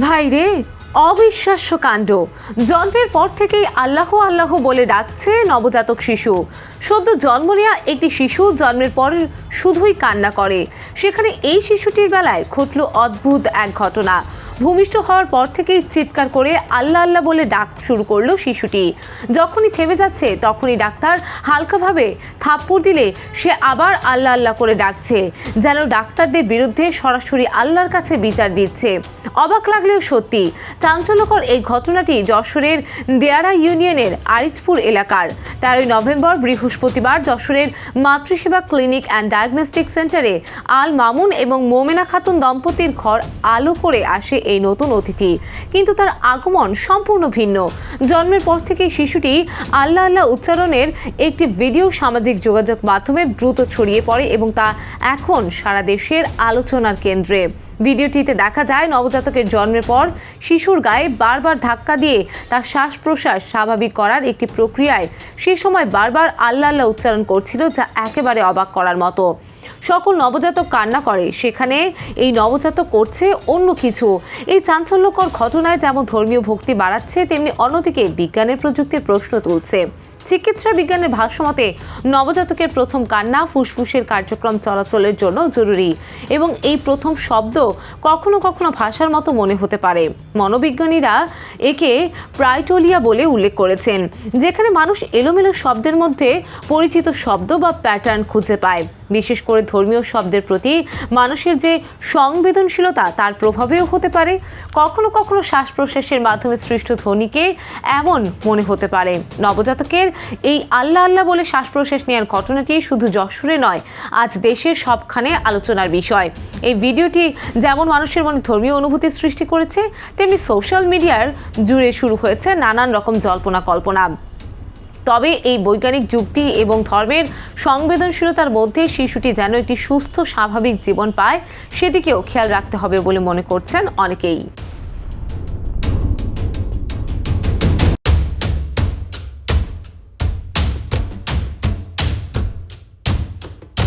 ভাই রে, অবিশ্বাস্য কাণ্ড। জন্মের পর থেকেই আল্লাহ আল্লাহ বলে ডাকছে নবজাতক শিশু। সদ্য জন্ম নেওয়া একটি শিশু জন্মের পর শুধুই কান্না করে। সেখানে এই শিশুটির বেলায় ঘটল অদ্ভুত এক ঘটনা। ভূমিষ্ঠ হওয়ার পর থেকেই চিৎকার করে আল্লাহ আল্লাহ বলে ডাক শুরু করল শিশুটি। যখনই থেমে যাচ্ছে, তখনই ডাক্তার হালকাভাবে থাপ্পড় দিলে সে আবার আল্লাহ আল্লাহ করে ডাকছে, যেন ডাক্তারদের বিরুদ্ধে সরাসরি আল্লাহর কাছে বিচার দিচ্ছে। অবাক লাগলেও সত্যি, চাঞ্চল্যকর এই ঘটনাটি যশোরের দেয়ারা ইউনিয়নের আরিজপুর এলাকার। তেরোই নভেম্বর বৃহস্পতিবার যশোরের মাতৃসেবা ক্লিনিক অ্যান্ড ডায়াগনস্টিক সেন্টারে আল মামুন এবং মোমেনা খাতুন দম্পতির ঘর আলো করে আসে এই নতুন অতিথি। কিন্তু তার আগমন সম্পূর্ণ ভিন্ন। জন্মের পর থেকে শিশুটি আল্লাহ আল্লাহ উচ্চারণের একটি ভিডিও সামাজিক যোগাযোগ মাধ্যমে দ্রুত ছড়িয়ে পড়ে এবং তা এখন সারা দেশের আলোচনার কেন্দ্রে। ভিডিওটিতে দেখা যায়, নবজাতকের জন্মের পর শিশুর গায়ে বারবার ধাক্কা দিয়ে তার শ্বাস প্রশ্বাস স্বাভাবিক করার একটি প্রক্রিয়ায় সে সময় বারবার আল্লাহ আল্লাহ উচ্চারণ করছিল, যা একেবারে অবাক করার মতো। সকল নবজাতক কান্না করে। সেখানে এই নবজাতক করছে অন্য কিছু। এই চাঞ্চল্যকর ঘটনায় যেমন ধর্মীয় ভক্তি বাড়াচ্ছে, তেমনি অন্যদিকে বিজ্ঞানের প্রযুক্তির প্রশ্ন তুলছে। চিকিৎসা বিজ্ঞানের ভাষ্যমতে নবজাতকের প্রথম কান্না ফুসফুসের কার্যক্রম চলাচলের জন্য জরুরি এবং এই প্রথম শব্দ কখনো কখনো ভাষার মতো মনে হতে পারে। মনোবিজ্ঞানীরা একে প্রাইটোলিয়া বলে উল্লেখ করেছেন, যেখানে মানুষ এলোমেলো শব্দের মধ্যে পরিচিত শব্দ বা প্যাটার্ন খুঁজে পায়। বিশেষ করে ধর্মীয় শব্দের প্রতি মানুষের যে সংবেদনশীলতা, তার প্রভাবেও হতে পারে। কখনো কখনো শ্বাস প্রশ্বাসের মাধ্যমে সৃষ্ট ধ্বনিকে এমন মনে হতে পারে। নবজাতকের এই আল্লাহ আল্লাহ বলে শ্বাস প্রশ্বাস নেওয়ার ঘটনাটি শুধু যশোরে নয়, আজ দেশের সবখানে আলোচনার বিষয়। এই ভিডিওটি যেমন মানুষের মনে ধর্মীয় অনুভূতি সৃষ্টি করেছে, তেমনি সোশ্যাল মিডিয়ার জুড়ে শুরু হয়েছে নানান রকম জল্পনা কল্পনা তবে এই বৈজ্ঞানিক যুক্তি এবং ধর্মের সংবেদনশীলতার মধ্যে শিশুটি যেন একটি সুস্থ, স্বাভাবিক জীবন পায়, সেদিকেও খেয়াল রাখতে হবে বলে মনে করছেন অনেকেই।